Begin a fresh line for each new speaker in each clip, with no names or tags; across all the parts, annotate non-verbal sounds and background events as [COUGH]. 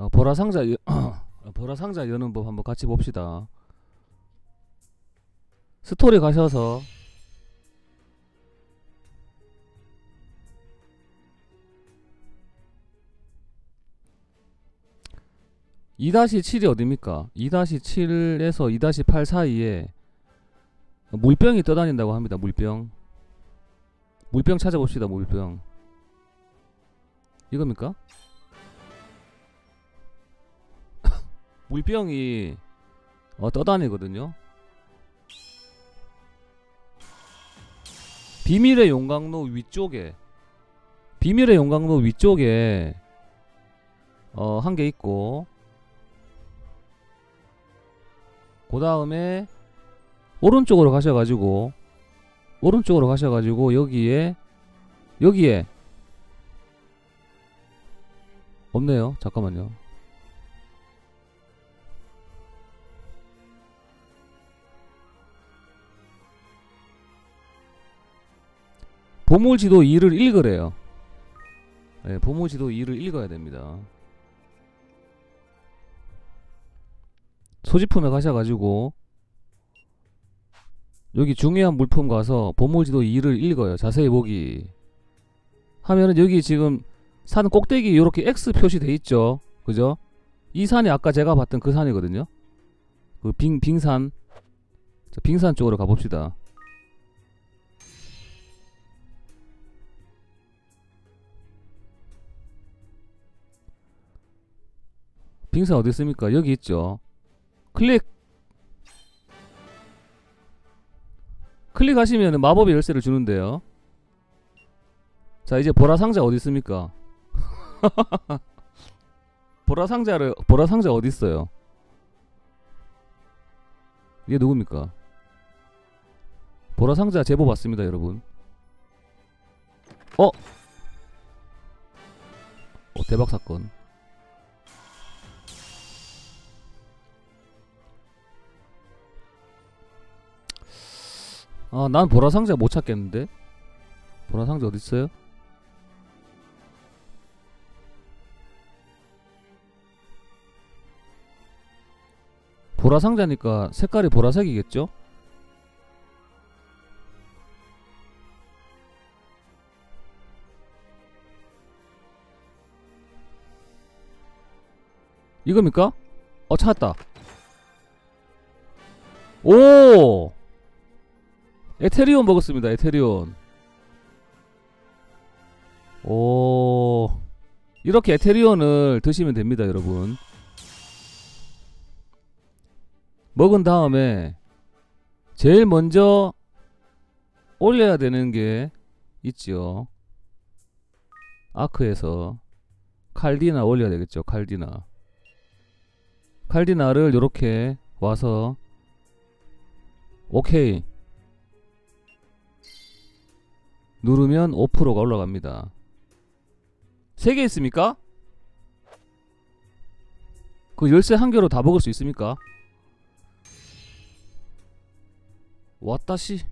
어, 보라 상자 여, [CLEARS THROAT] 보라 상자 여는 법 한번 같이 봅시다. 스토리 가셔서 이다시 7이 어딥니까? 2-7에서 2-8 사이에 물병이 떠다닌다고 합니다. 물병. 물병 찾아봅시다. 물병. 이겁니까? 물병이 어, 떠다니거든요. 비밀의 용광로 위쪽에 비밀의 용광로 위쪽에 어, 한 개 있고 그 다음에 오른쪽으로 가셔가지고 오른쪽으로 가셔가지고 여기에 여기에 없네요. 잠깐만요. 보물지도 2를 읽으래요. 네, 보물지도 2를 읽어야 됩니다. 소지품에 가셔가지고 여기 중요한 물품 가서 보물지도 2를 읽어요. 자세히 보기. 하면은 여기 지금 산 꼭대기 이렇게 X 표시돼 있죠. 그죠? 이 산이 아까 제가 봤던 그 산이거든요. 그 빙, 빙산. 자, 빙산 쪽으로 가봅시다. 빙산 어디 있습니까? 여기 있죠. 클릭. 클릭하시면 마법의 열쇠를 주는데요. 자 이제 보라 상자 어디 있습니까? [LAUGHS] 보라 상자를 보라 상자 어디 있어요? 이게 누굽니까? 보라 상자 제보 받습니다, 여러분. 어? 어 대박 사건. 아, 난 보라 상자 못 찾겠는데. 보라 상자 어디 있어요? 보라 상자니까 색깔이 보라색이겠죠? 이겁니까? 어 찾았다. 오! 에테리온 먹었습니다. 에테리온. 오. 이렇게 에테리온을 드시면 됩니다, 여러분. 먹은 다음에 제일 먼저 올려야 되는 게 있죠. 아크에서 칼디나 올려야 되겠죠. 칼디나. 칼디나를 이렇게 와서 오케이 누르면 5%가 올라갑니다. 3개 있습니까? 그 열쇠 한 개로 다 먹을 수 있습니까? 왔다시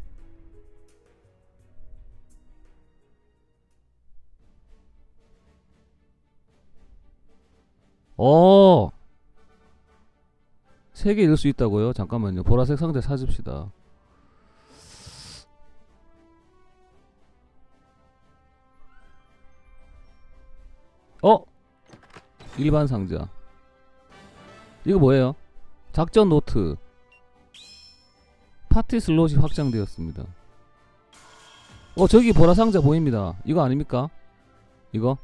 어. 세개 잃을 수 있다고요? 잠깐만요. 보라색 상자 찾읍시다. 어? 일반 상자. 이거 뭐예요? 작전 노트. 파티 슬롯이 확장되었습니다. 어, 저기 보라 상자 보입니다. 이거 아닙니까? 이거?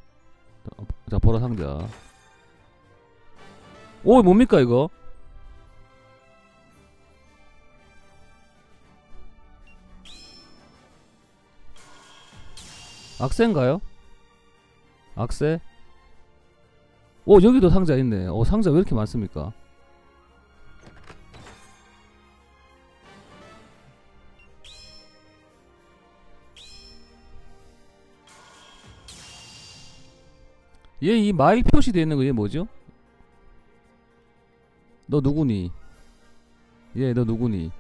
어, 자, 보라 상자. 오, 뭡니까, 이거? 악세인가요? 악세? 오 여기도 상자 있네. 오 상자 왜 이렇게 많습니까? 얘 이 마일 표시되어 있는 거 얘 뭐죠? 너 누구니? 얘 너 누구니?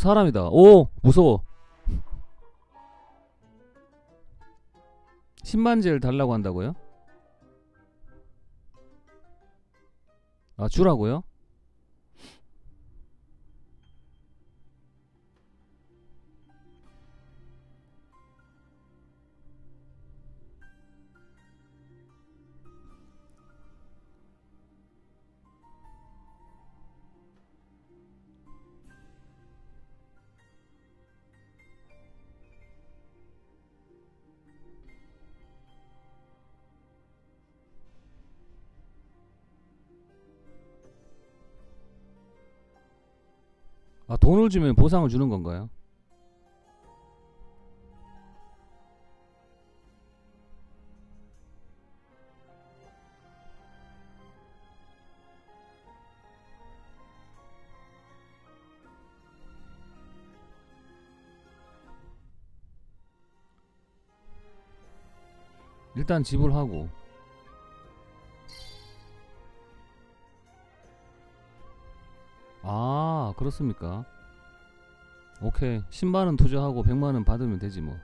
사람이다. 오 무서워. 10만 젤 달라고 한다고요? 아 주라고요? 아 돈을 주면 보상을 주는 건가요? 일단 지불하고 아 그렇습니까? 오케이. 10만원 투자하고 100만원 받으면 되지 뭐.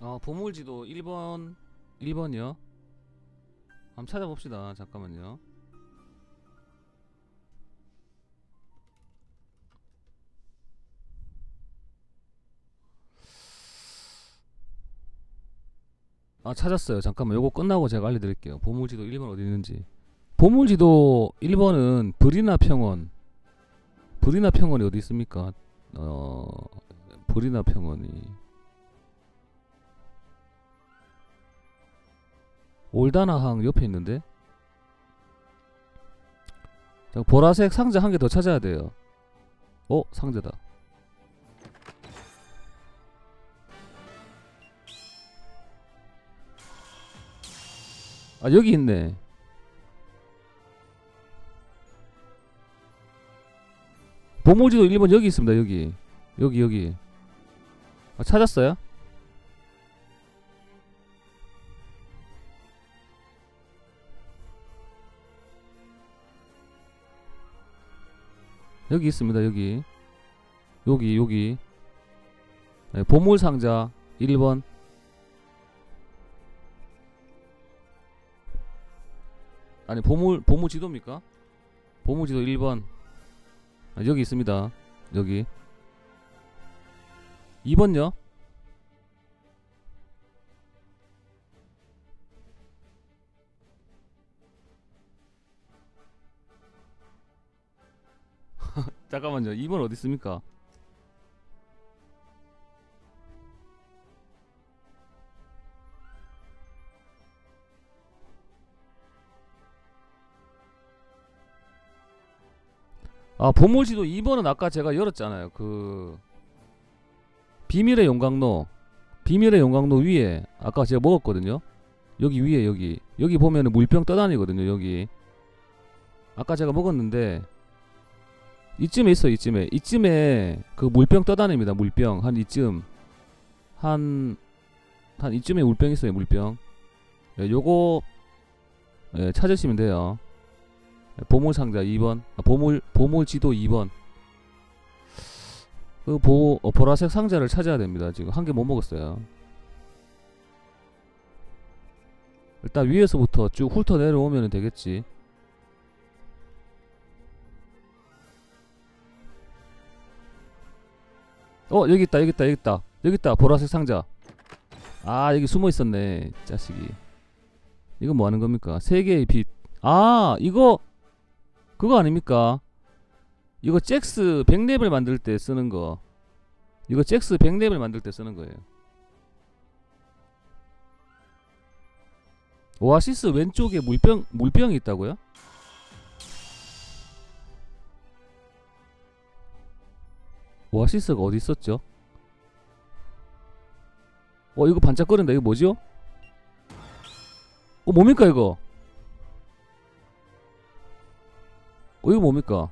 어, 보물지도 1번 1번이요? 한번 찾아봅시다. 잠깐만요 아 찾았어요. 잠깐만 요거 끝나고 제가 알려드릴게요. 보물지도 1번 어디 있는지. 보물지도 1번은 브리나 평원. 브리나 평원이 어디 있습니까? 어 브리나 평원이. 올다나항 옆에 있는데? 자, 보라색 상자 한 개 더 찾아야 돼요. 어 상자다 아 여기 있네. 보물지도 1번 여기 있습니다 여기. 여기 여기. 아, 찾았어요? 여기 있습니다 여기. 여기 여기. 네, 보물 상자 1번 아니 보물 보물 지도입니까? 보물 지도 1번 아, 여기 있습니다. 여기 2번요? [LAUGHS] 잠깐만요. 2번 어디 있습니까? 아 보물지도 2번은 아까 제가 열었잖아요. 그 비밀의 용광로 비밀의 용광로 위에 아까 제가 먹었거든요. 여기 위에 여기. 여기 보면은 물병 떠다니거든요 여기. 아까 제가 먹었는데 이쯤에 있어 이쯤에. 이쯤에 그 물병 떠다닙니다 물병. 한 이쯤. 한한 이쯤에 물병 있어요 물병. 예, 요거 예, 찾으시면 돼요 보물 상자 2번 아, 보물 보물 지도 2번. 그 보, 어, 보라색 상자를 찾아야 됩니다. 지금 한 개 못 먹었어요. 일단 위에서부터 쭉 훑어 내려오면 되겠지. 어 여기 있다 여기 있다 여기 있다. 여기 있다 보라색 상자. 아 여기 숨어 있었네 자식이. 이거 뭐 하는 겁니까? 세 개의 빛 아 이거 그거 아닙니까? 이거 잭스 100렙을 만들 때 쓰는 거. 이거 잭스 100렙을 만들 때 쓰는 거예요. 오아시스 왼쪽에 물병 물병이 있다고요? 오아시스가 어디 있었죠? 어 이거 반짝거린다. 이거 뭐죠? 어 뭡니까 이거? 어, 이거 뭡니까?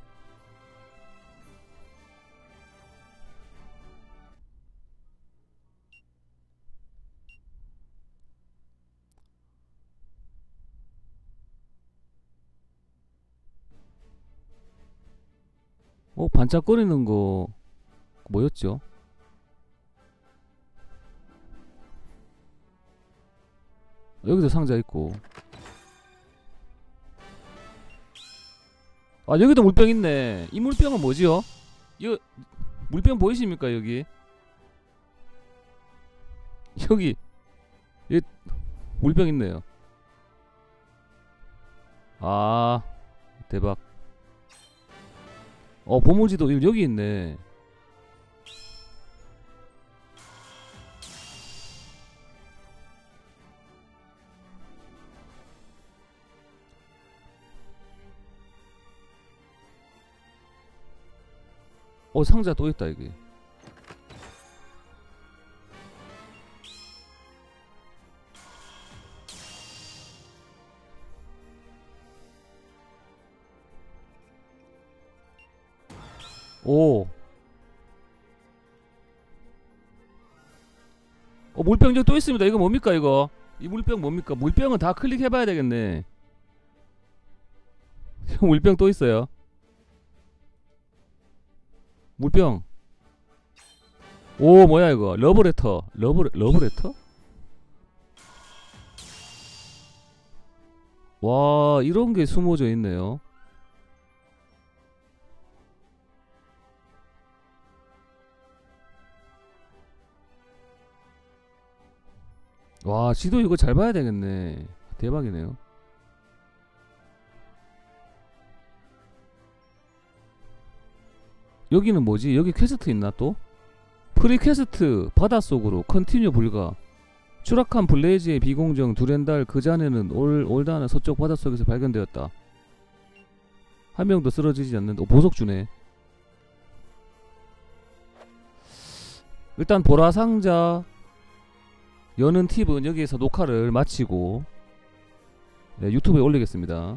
어, 반짝거리는 거 뭐였죠? 여기도 상자 있고 아 여기도 물병 있네. 이 물병은 뭐지요? 이거 물병 보이십니까 여기? 여기. 이 물병 있네요. 아 대박. 어 보물지도 여기 있네 어 상자 또 있다 여기 오. 어 물병 또 있습니다. 이거 뭡니까 이거? 이 물병 뭡니까? 물병은 다 클릭해봐야 되겠네. [LAUGHS] 물병 또 있어요. 물병. 오 뭐야 이거? 러브레터. 러브 러브레터? 와 이런 게 숨어져 있네요. 와 지도 이거 잘 봐야 되겠네 대박이네요 여기는 뭐지? 여기 퀘스트 있나 또? 프리 퀘스트 바닷속으로 컨티뉴 불가. 추락한 블레이즈의 비공정 두렌달 그 잔해는 올 올다나 서쪽 바닷속에서 발견되었다. 한 명도 쓰러지지 않는 어, 보석 주네. 일단 보라 상자. 여는 팁은 여기에서 녹화를 마치고 네, 유튜브에 올리겠습니다.